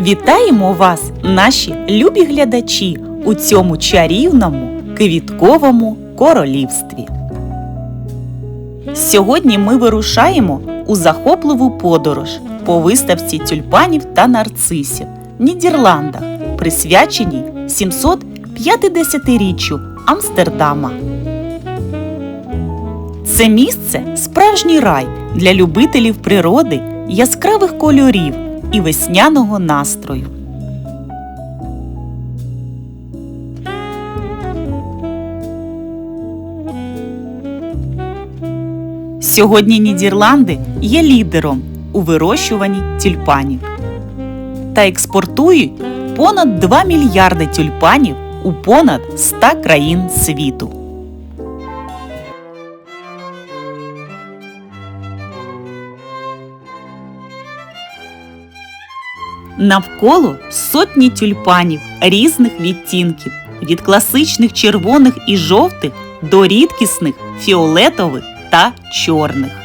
Вітаємо вас, наші любі глядачі, у цьому чарівному квітковому королівстві. Сьогодні ми вирушаємо у захопливу подорож по виставці тюльпанів та нарцисів Нідерландах, присвяченій 750-річчю Амстердама. Це місце справжній рай для любителів природи, яскравих кольорів і весняного настрою. Сьогодні Нідерланди є лідером у вирощуванні тюльпанів та експортують понад 2 мільярди тюльпанів у понад 100 країн світу. Навколо сотні тюльпанів різних відтінків, від класичних червоних і жовтих до рідкісних фіолетових та чорних.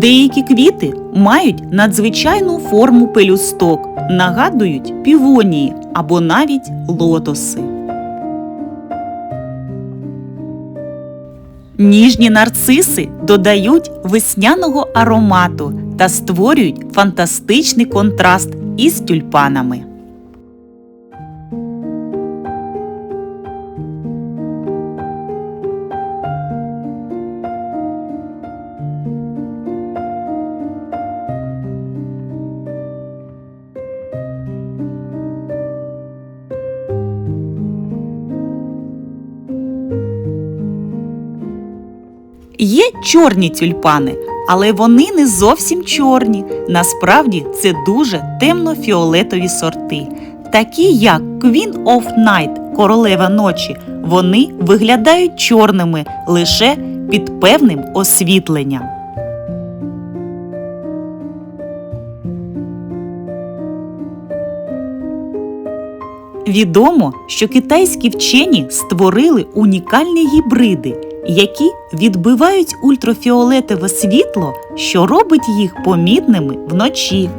Деякі квіти мають надзвичайну форму пелюсток, нагадують півонії або навіть лотоси. Ніжні нарциси додають весняного аромату та створюють фантастичний контраст із тюльпанами. Є чорні тюльпани, але вони не зовсім чорні. Насправді це дуже темно-фіолетові сорти. Такі як Queen of Night королева ночі, вони виглядають чорними лише під певним освітленням. Відомо, що китайські вчені створили унікальні гібриди, які відбивають ультрафіолетове світло, що робить їх помітними вночі.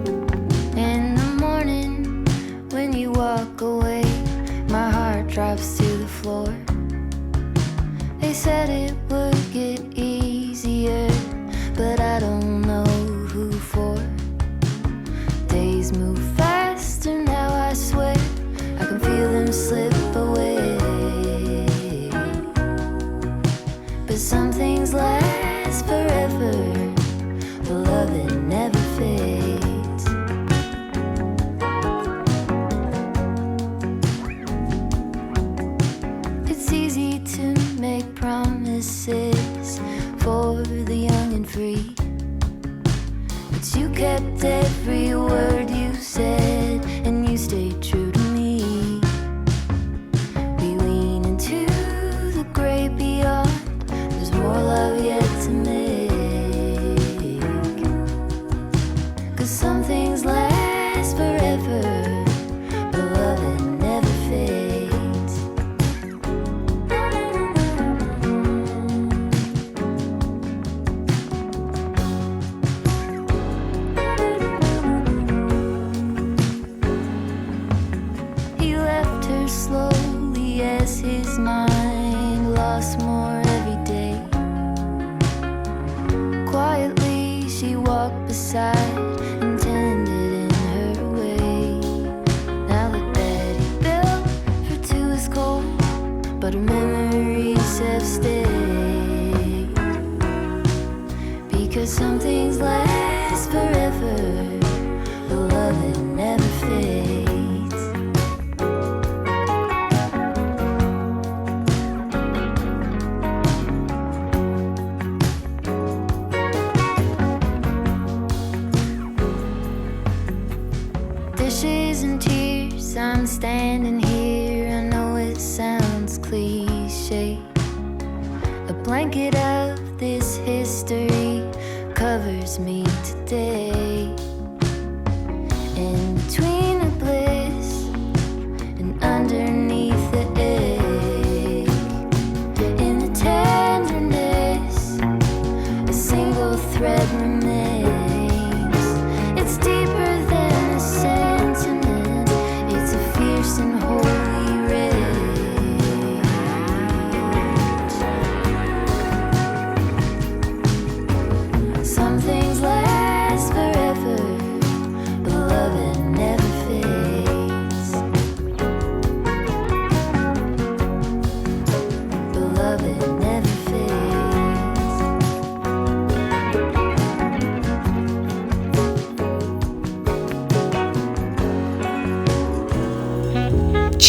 They said it would fit. His mind lost more every day. Quietly, she walked beside and in her way. Now the bed he built for two is cold, but memories have stayed. Because some things last forever, the love A blanket of this history covers me today. In between.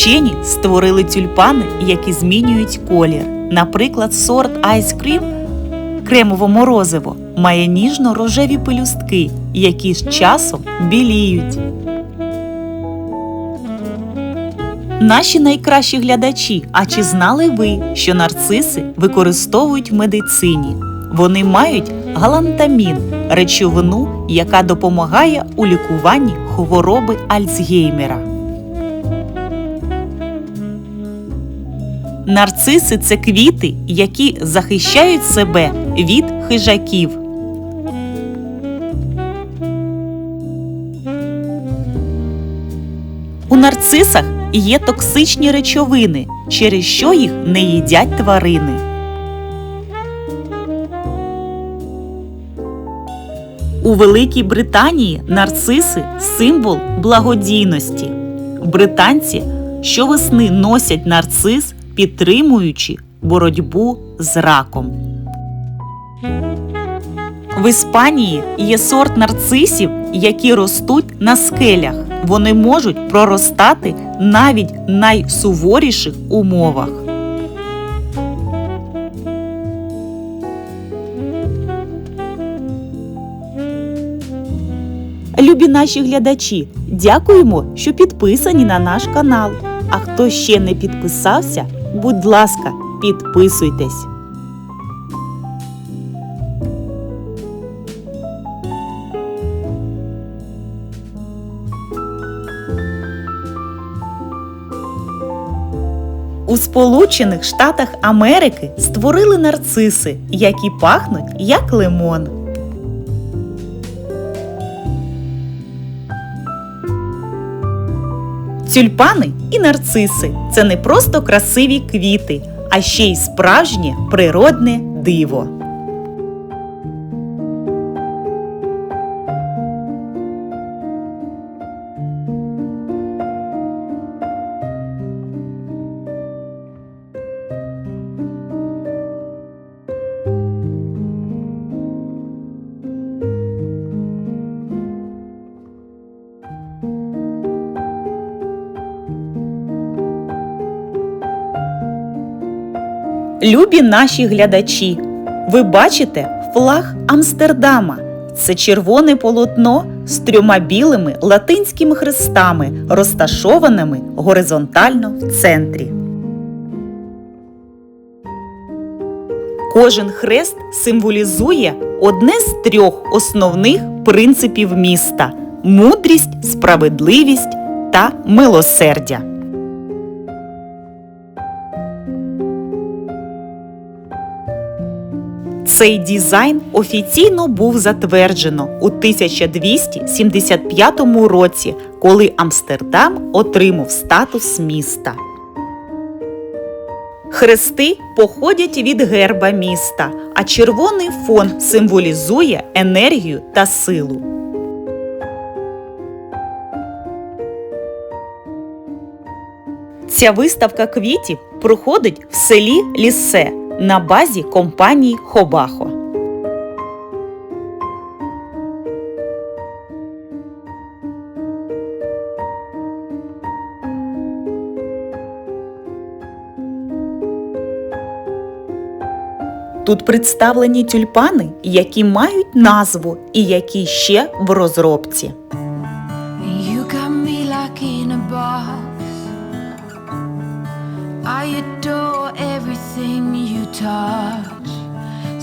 Вчені створили тюльпани, які змінюють колір. Наприклад, сорт Ice Cream кремово морозиво має ніжно-рожеві пелюстки, які з часом біліють. Наші найкращі глядачі, а чи знали ви, що нарциси використовують в медицині? Вони мають галантамін, речовину, яка допомагає у лікуванні хвороби Альцгеймера. Нарциси це квіти, які захищають себе від хижаків. У нарцисах є токсичні речовини, через що їх не їдять тварини. У Великій Британії нарциси символ благодійності. Британці щовесни носять нарцис, підтримуючи боротьбу з раком. В Іспанії є сорт нарцисів, які ростуть на скелях. Вони можуть проростати навіть в найсуворіших умовах. Любі наші глядачі, дякуємо, що підписані на наш канал. А хто ще не підписався, будь ласка, підписуйтесь. У Сполучених Штатах Америки створили нарциси, які пахнуть як лимон. Тюльпани і нарциси це не просто красиві квіти, а ще й справжнє природне диво. Любі наші глядачі, ви бачите флаг Амстердама. Це червоне полотно з трьома білими латинськими хрестами, розташованими горизонтально в центрі. Кожен хрест символізує одне з трьох основних принципів міста мудрість, справедливість та милосердя. Цей дизайн офіційно був затверджено у 1275 році, коли Амстердам отримав статус міста. Хрести походять від герба міста, а червоний фон символізує енергію та силу. Ця виставка квітів проходить в селі Лісе на базі компанії Хобахо. Тут представлені тюльпани, які мають назву і які ще в розробці.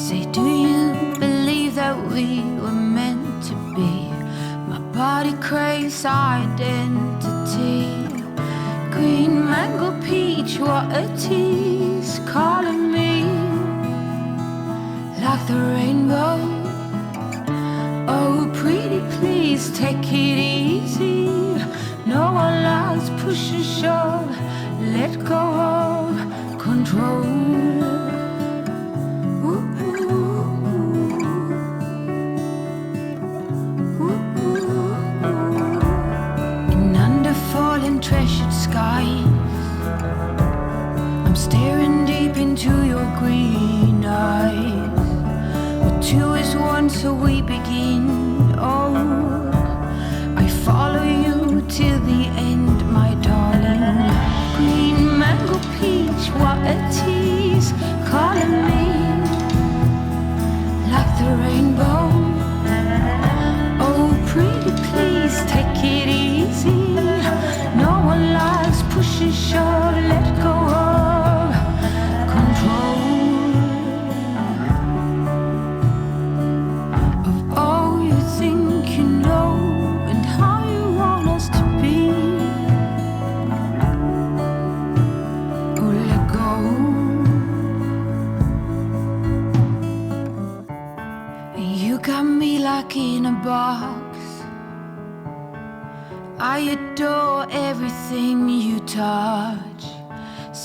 Say, do you believe that we were meant to be? My body craves identity. Green mango peach, what a tease, calling me like the rainbow. Oh, pretty, please take it easy. No one likes push and shove. Let go of control. So we begin. Oh, I follow you till the end, my darling. Green mango peach, what a tease,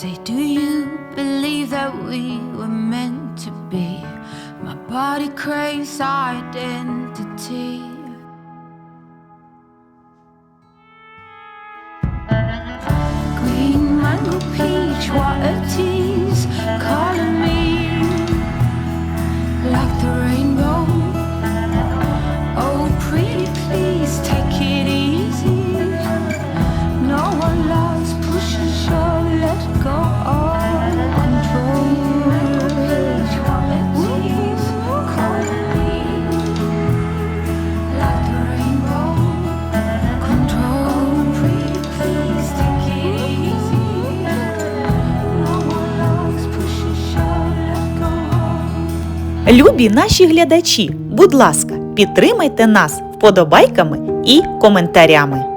Say, do you believe that we were meant to be? My body craves identity. Green mango peach, what a tease, Любі наші глядачі, будь ласка, підтримайте нас вподобайками і коментарями.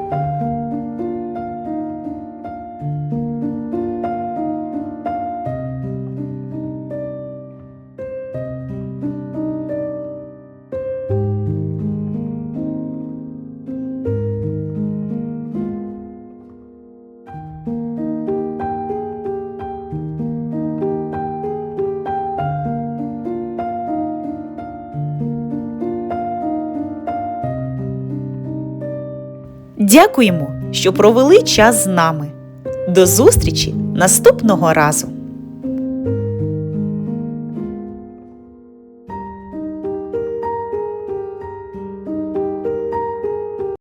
Дякуємо, що провели час з нами. До зустрічі наступного разу!